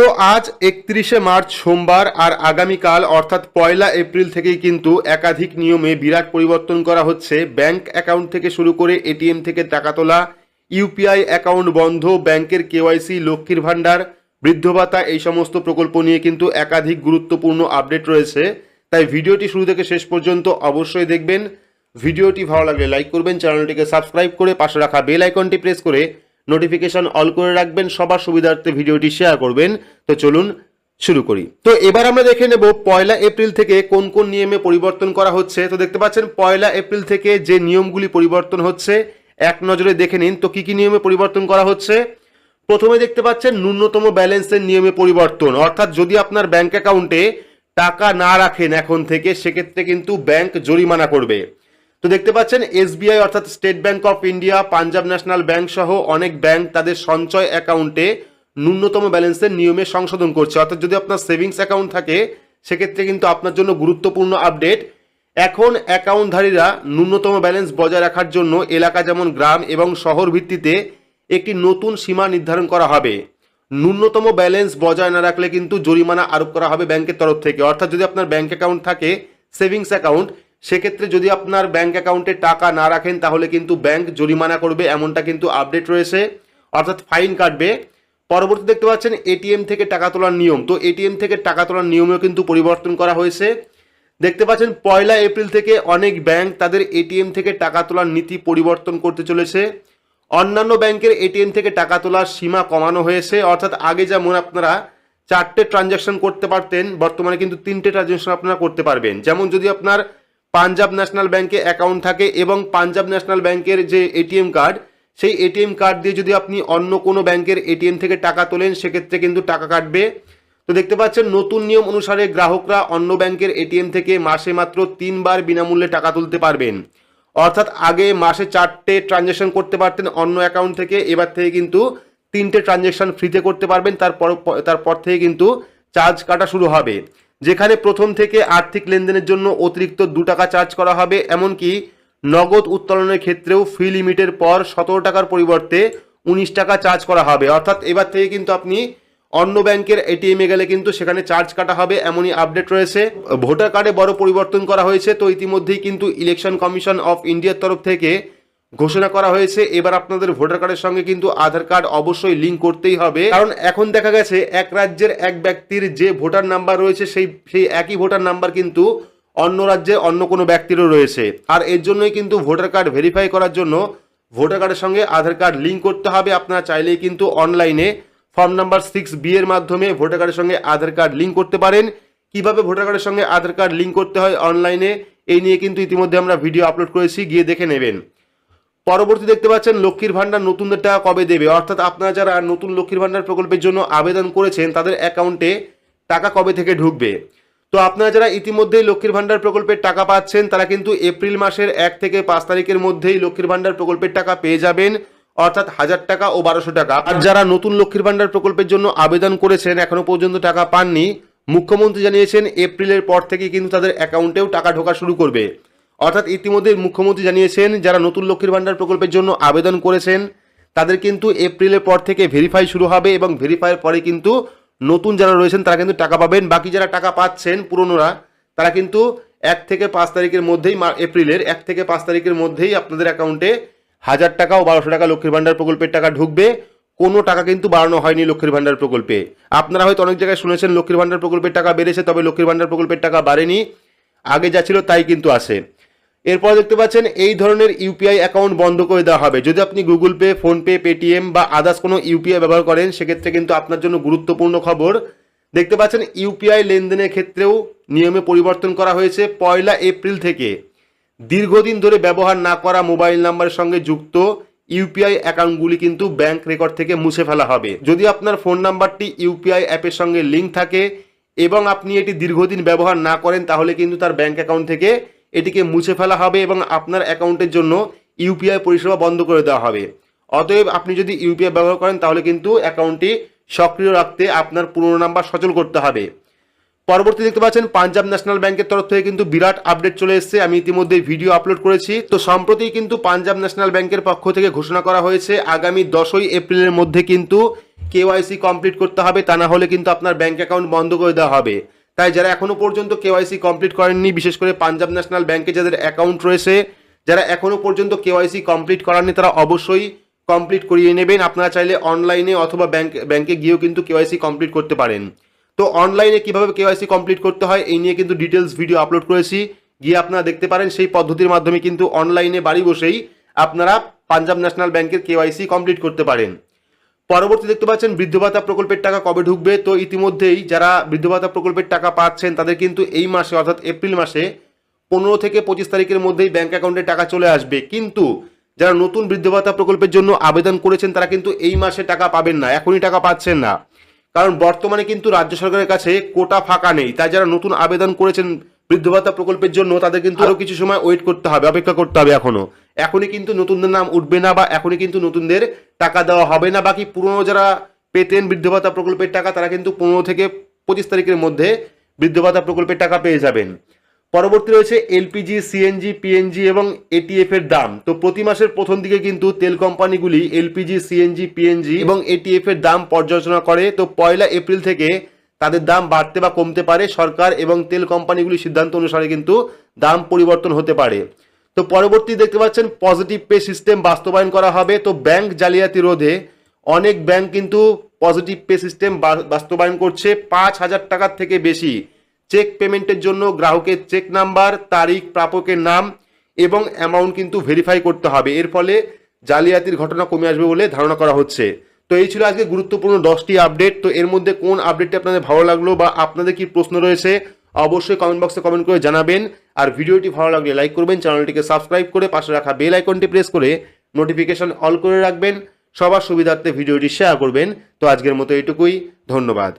তো আজ একত্রিশে মার্চ সোমবার আর আগামীকাল, অর্থাৎ পয়লা এপ্রিল থেকেই কিন্তু একাধিক নিয়মে বিরাট পরিবর্তন করা হচ্ছে। ব্যাংক অ্যাকাউন্ট থেকে শুরু করে এটিএম থেকে টাকা তোলা, ইউপিআই অ্যাকাউন্ট বন্ধ, ব্যাংকের কেওয়াইসি, লক্ষ্মীর ভাণ্ডার, বৃদ্ধ ভাতা, এই সমস্ত প্রকল্প নিয়ে কিন্তু একাধিক গুরুত্বপূর্ণ আপডেট রয়েছে। তাই ভিডিওটি শুরু থেকে শেষ পর্যন্ত অবশ্যই দেখবেন। ভিডিওটি ভালো লাগলে লাইক করবেন, চ্যানেলটিকে সাবস্ক্রাইব করে পাশে রাখা বেল আইকনটি প্রেস করে নোটিফিকেশন অল করে রাখবেন, সবার সুবিধার্থে ভিডিওটি শেয়ার করবেন। তো চলুন শুরু করি। তো এবার আমরা দেখে নেব পয়লা এপ্রিল থেকে কোন কোন নিয়মে পরিবর্তন করা হচ্ছে। তো দেখতে পাচ্ছেন, পয়লা এপ্রিল থেকে যে নিয়মগুলি পরিবর্তন হচ্ছে, এক নজরে দেখে নিন। তো কি কি নিয়মে পরিবর্তন করা হচ্ছে? প্রথমে দেখতে পাচ্ছেন, ন্যূনতম ব্যালেন্সের নিয়মে পরিবর্তন। অর্থাৎ যদি আপনার ব্যাংক অ্যাকাউন্টে টাকা না রাখেন এখন থেকে, সেক্ষেত্রে কিন্তু ব্যাংক জরিমানা করবে। তো দেখতে পাচ্ছেন এসবিআই অর্থাৎ state bank of India Punjab national bank সহ অনেক ব্যাংক তাদের সঞ্চয় অ্যাকাউন্টে ন্যূনতম ব্যালেন্সের নিয়মে সংশোধন করছে। অর্থাৎ যদি আপনার সেভিংস অ্যাকাউন্ট থাকে, সেক্ষেত্রে কিন্তু আপনার জন্য গুরুত্বপূর্ণ আপডেট এখন অ্যাকাউন্টধারীরা ন্যূনতম ব্যালেন্স বজায় রাখার জন্য এলাকা যেমন গ্রাম এবং শহর ভিত্তিতে একটি নতুন সীমা নির্ধারণ করা হবে। ন্যূনতম ব্যালেন্স বজায় না রাখলে কিন্তু জরিমানা আরোপ করা হবে ব্যাংকের তরফ থেকে। অর্থাৎ যদি আপনার ব্যাংক অ্যাকাউন্ট থাকে সেভিংস অ্যাকাউন্ট সেক্ষেত্রে যদি আপনার ব্যাঙ্ক অ্যাকাউন্টে টাকা না রাখেন, তাহলে কিন্তু ব্যাংক জরিমানা করবে, এমনটা কিন্তু আপডেট রয়েছে। অর্থাৎ ফাইন কাটবে। পরবর্তী দেখতে পাচ্ছেন এটিএম থেকে টাকা তোলার নিয়ম। তো এটিএম থেকে টাকা তোলার নিয়মেও কিন্তু পরিবর্তন করা হয়েছে। দেখতে পাচ্ছেন, পয়লা এপ্রিল থেকে অনেক ব্যাংক তাদের এটিএম থেকে টাকা তোলার নীতি পরিবর্তন করতে চলেছে। অন্যান্য ব্যাংকের এটিএম থেকে টাকা তোলার সীমা কমানো হয়েছে। অর্থাৎ আগে যেমন আপনারা চারটে ট্রানজ্যাকশন করতে পারতেন, বর্তমানে কিন্তু তিনটে ট্রানজ্যাকশন আপনারা করতে পারবেন। যেমন যদি আপনার পাঞ্জাব ন্যাশনাল ব্যাংকে অ্যাকাউন্ট থাকে এবং পাঞ্জাব ন্যাশনাল ব্যাংকের যে এটিএম কার্ড, সেই এটিএম কার্ড দিয়ে যদি আপনি অন্য কোনো ব্যাংকের এটিএম থেকে টাকা তোলেন, সেক্ষেত্রে কিন্তু টাকা কাটবে। তো দেখতে পাচ্ছেন, নতুন নিয়ম অনুসারে গ্রাহকরা অন্য ব্যাংকের এটিএম থেকে মাসে মাত্র তিনবার বিনামূল্যে টাকা তুলতে পারবেন। অর্থাৎ আগে মাসে চারটে ট্রানজ্যাকশন করতে পারতেন অন্য অ্যাকাউন্ট থেকে, এবার থেকে কিন্তু তিনটে ট্রানজ্যাকশন ফ্রিতে করতে পারবেন। তারপর তারপর থেকে কিন্তু চার্জ কাটা শুরু হবে। যেখানে প্রথম থেকে আর্থিক লেনদেনের জন্য অতিরিক্ত দু টাকা চার্জ করা হবে, এমনকি নগদ উত্তোলনের ক্ষেত্রেও ফি লিমিটের পর সতেরো টাকার পরিবর্তে উনিশ টাকা চার্জ করা হবে। অর্থাৎ এবার থেকে কিন্তু আপনি অন্য ব্যাংকের এটিএমে গেলে কিন্তু সেখানে চার্জ কাটা হবে, এমনই আপডেট রয়েছে। ভোটার কার্ডে বড় পরিবর্তন করা হয়েছে, তো ইতিমধ্যেই কিন্তু ইলেকশন কমিশন অফ ইন্ডিয়ার তরফ থেকে ঘোষণা করা হয়েছে। এবার আপনাদের ভোটার কার্ডের সঙ্গে কিন্তু আধার কার্ড অবশ্যই লিঙ্ক করতেই হবে। কারণ এখন দেখা গেছে, এক রাজ্যের এক ব্যক্তির যে ভোটার নাম্বার রয়েছে, সেই সেই একই ভোটার নাম্বার কিন্তু অন্য রাজ্যে অন্য কোনো ব্যক্তিরও রয়েছে। আর এর জন্যই কিন্তু ভোটার কার্ড ভেরিফাই করার জন্য ভোটার কার্ডের সঙ্গে আধার কার্ড লিঙ্ক করতে হবে। আপনারা চাইলেই কিন্তু অনলাইনে ফর্ম নাম্বার সিক্স বি এর মাধ্যমে ভোটার কার্ডের সঙ্গে আধার কার্ড লিঙ্ক করতে পারেন। কীভাবে ভোটার কার্ডের সঙ্গে আধার কার্ড লিঙ্ক করতে হয় অনলাইনে, এই নিয়ে কিন্তু ইতিমধ্যে আমরা ভিডিও আপলোড করেছি। গিয়ে দেখে নেবেন। পরবর্তী দেখতে পাচ্ছেন লক্ষ্মীর ভাণ্ডার নতুনদের টাকা কবে দেবে? অর্থাৎ আপনারা যারা নতুন লক্ষ্মীর ভাণ্ডার প্রকল্পের জন্য আবেদন করেছেন, তাদের অ্যাকাউন্টে টাকা কবে থেকে ঢুকবে? তো আপনারা যারা ইতিমধ্যেই লক্ষ্মীর ভাণ্ডার প্রকল্পের টাকা পাচ্ছেন, তারা কিন্তু এপ্রিল মাসের এক থেকে পাঁচ তারিখের মধ্যেই লক্ষ্মীর ভাণ্ডার প্রকল্পের টাকা পেয়ে যাবেন, অর্থাৎ হাজার টাকা ও বারোশো টাকা। আর যারা নতুন লক্ষ্মীর ভাণ্ডার প্রকল্পের জন্য আবেদন করেছেন, এখনও পর্যন্ত টাকা পাননি, মুখ্যমন্ত্রী জানিয়েছেন এপ্রিলের পর থেকে কিন্তু তাদের অ্যাকাউন্টেও টাকা ঢোকা শুরু করবে। অর্থাৎ ইতিমধ্যে মুখ্যমন্ত্রী জানিয়েছেন, যারা নতুন লক্ষ্মীর ভাণ্ডার প্রকল্পের জন্য আবেদন করেছেন, তাদের কিন্তু এপ্রিলের পর থেকে ভেরিফাই শুরু হবে এবং ভেরিফাইয়ের পরে কিন্তু নতুন যারা রয়েছেন, তারা কিন্তু টাকা পাবেন। বাকি যারা টাকা পাচ্ছেন, পুরনোরা, তারা কিন্তু এক থেকে পাঁচ তারিখের মধ্যেই এপ্রিলের এক থেকে পাঁচ তারিখের মধ্যেই আপনাদের অ্যাকাউন্টে হাজার টাকা ও বারোশো টাকা লক্ষ্মীর ভাণ্ডার প্রকল্পের টাকা ঢুকবে। কোনো টাকা কিন্তু বাড়ানো হয়নি লক্ষ্মীর ভাণ্ডার প্রকল্পে। আপনারা হয়তো অনেক জায়গায় শুনেছেন, লক্ষ্মীর ভাণ্ডার প্রকল্পের টাকা বেড়েছে, তবে লক্ষ্মীর ভাণ্ডার প্রকল্পের টাকা বাড়েনি। আগে যা ছিল তাই কিন্তু আসে এরপর দেখতে পাচ্ছেন এই ধরনের ইউপিআই অ্যাকাউন্ট বন্ধ করে দেওয়া হবে। যদি আপনি গুগল পে ফোনপে পেটিএম বা আদার্স কোনো ইউপিআই ব্যবহার করেন, সেক্ষেত্রে কিন্তু আপনার জন্য গুরুত্বপূর্ণ খবর। দেখতে পাচ্ছেন ইউপিআই লেনদেনের ক্ষেত্রেও নিয়মে পরিবর্তন করা হয়েছে পয়লা এপ্রিল থেকে। দীর্ঘদিন ধরে ব্যবহার না করা মোবাইল নাম্বারের সঙ্গে যুক্ত ইউপিআই অ্যাকাউন্টগুলি কিন্তু ব্যাংক রেকর্ড থেকে মুছে ফেলা হবে। যদি আপনার ফোন নাম্বারটি ইউপিআই অ্যাপের সঙ্গে লিঙ্ক থাকে এবং আপনি এটি দীর্ঘদিন ব্যবহার না করেন, তাহলে কিন্তু তার ব্যাংক অ্যাকাউন্ট থেকে এটিকে মুছে ফেলা হবে এবং আপনার অ্যাকাউন্টের জন্য ইউপিআই পরিষেবা বন্ধ করে দেওয়া হবে। অতএব আপনি যদি ইউপিআই ব্যবহার করেন, তাহলে কিন্তু অ্যাকাউন্টটি সক্রিয় রাখতে আপনার পুরনো নাম্বার সচল করতে হবে। পরবর্তী দেখতে পাচ্ছেন, পাঞ্জাব ন্যাশনাল ব্যাংকের তরফ থেকে কিন্তু বিরাট আপডেট চলে এসেছে। আমি ইতিমধ্যে ভিডিও আপলোড করেছি। তো সম্প্রতি কিন্তু পাঞ্জাব ন্যাশনাল ব্যাংকের পক্ষ থেকে ঘোষণা করা হয়েছে, আগামী দশই এপ্রিলের মধ্যে কিন্তু কেওয়াইসি কমপ্লিট করতে হবে। তা না হলে কিন্তু আপনার ব্যাংক অ্যাকাউন্ট বন্ধ করে দেওয়া হবে। তাই যারা এখনও পর্যন্ত কেওয়াইসি কমপ্লিট করেননি, বিশেষ করে পাঞ্জাব ন্যাশনাল ব্যাংকে যাদের অ্যাকাউন্ট রয়েছে, যারা এখনও পর্যন্ত কেওয়াইসি কমপ্লিট করাননি, তারা অবশ্যই কমপ্লিট করিয়ে নেবেন। আপনারা চাইলে অনলাইনে অথবা ব্যাংক, ব্যাংকে গিয়েও কিন্তু কেওয়াইসি কমপ্লিট করতে পারেন। তো অনলাইনে কীভাবে কেওয়াইসি কমপ্লিট করতে হয়, এই নিয়ে কিন্তু ডিটেলস ভিডিও আপলোড করেছি। গিয়ে আপনারা দেখতে পারেন, সেই পদ্ধতির মাধ্যমে কিন্তু অনলাইনে বাড়ি বসেই আপনারা পাঞ্জাব ন্যাশনাল ব্যাংকের কেওয়াইসি কমপ্লিট করতে পারেন। পরবর্তী দেখতে পাচ্ছেন, বৃদ্ধ ভাতা প্রকল্পের টাকা কবে ঢুকবে? তো ইতিমধ্যেই যারা বৃদ্ধ ভাতা প্রকল্পের টাকা পাচ্ছেন, তাদের কিন্তু এই মাসে, অর্থাৎ এপ্রিল মাসে পনেরো থেকে পঁচিশ তারিখের মধ্যেই ব্যাংক অ্যাকাউন্টে টাকা চলে আসবে। কিন্তু যারা নতুন বৃদ্ধ ভাতা প্রকল্পের জন্য আবেদন করেছেন, তারা কিন্তু এই মাসে টাকা পাবেন না, এখনই টাকা পাচ্ছেন না। কারণ বর্তমানে কিন্তু রাজ্য সরকারের কাছে কোটা ফাঁকা নেই। তাই যারা নতুন আবেদন করেছেন বৃদ্ধ ভাতা প্রকল্পের জন্য তাদের কিন্তু আরও কিছু সময় ওয়েট করতে হবে অপেক্ষা করতে হবে এখনও। এখনই কিন্তু নতুনদের নাম উঠবে না বা এখনই কিন্তু নতুনদের টাকা দেওয়া হবে না। বাকি পুরনো যারা পেতেন বৃদ্ধ ভাতা প্রকল্পের টাকা তারা কিন্তু পনেরো থেকে পঁচিশ তারিখের মধ্যে বৃদ্ধ ভাতা প্রকল্পের টাকা পেয়ে যাবেন। পরবর্তী রয়েছে এলপিজি সিএনজি পিএনজি এবং এটিএফ এর দাম। তো প্রতি মাসের প্রথম দিকে কিন্তু তেল কোম্পানিগুলি এলপিজি সিএনজি পিএনজি এবং এটিএফ এর দাম পর্যালোচনা করে। তো পয়লা এপ্রিল থেকে তাদের দাম বাড়তে বা কমতে পারে। সরকার এবং তেল কোম্পানিগুলির সিদ্ধান্ত অনুসারে কিন্তু দাম পরিবর্তন হতে পারে। তো পরবর্তী দেখতে পাচ্ছেন পজিটিভ পে সিস্টেম বাস্তবায়ন করা হবে। তো ব্যাংক জালিয়াতি রোধে অনেক ব্যাংক কিন্তু পজিটিভ পে সিস্টেম বাস্তবায়ন করছে। পাঁচ হাজার টাকার থেকে বেশি চেক পেমেন্টের জন্য গ্রাহকের চেক নাম্বার তারিখ, প্রাপকের নাম এবং অ্যামাউন্ট কিন্তু ভেরিফাই করতে হবে। এর ফলে জালিয়াতির ঘটনা কমে আসবে বলে ধারণা করা হচ্ছে। তো এই ছিল আজকে গুরুত্বপূর্ণ দশটি আপডেট তো এর মধ্যে কোন আপডেটটি আপনাদের ভালো লাগল বা আপনাদের কি প্রশ্ন রয়েছে, অবশ্যই কমেন্ট বক্সে কমেন্ট করে জানাবেন। আর ভিডিওটি ভালো লাগলে লাইক করবেন, চ্যানেলটিকে সাবস্ক্রাইব করে পাশে রাখা বেল আইকনটি প্রেস করে নোটিফিকেশন অল করে রাখবেন। সবার সুবিধার্থে ভিডিওটি শেয়ার করবেন। তো আজকের মতো এটুকুই ধন্যবাদ।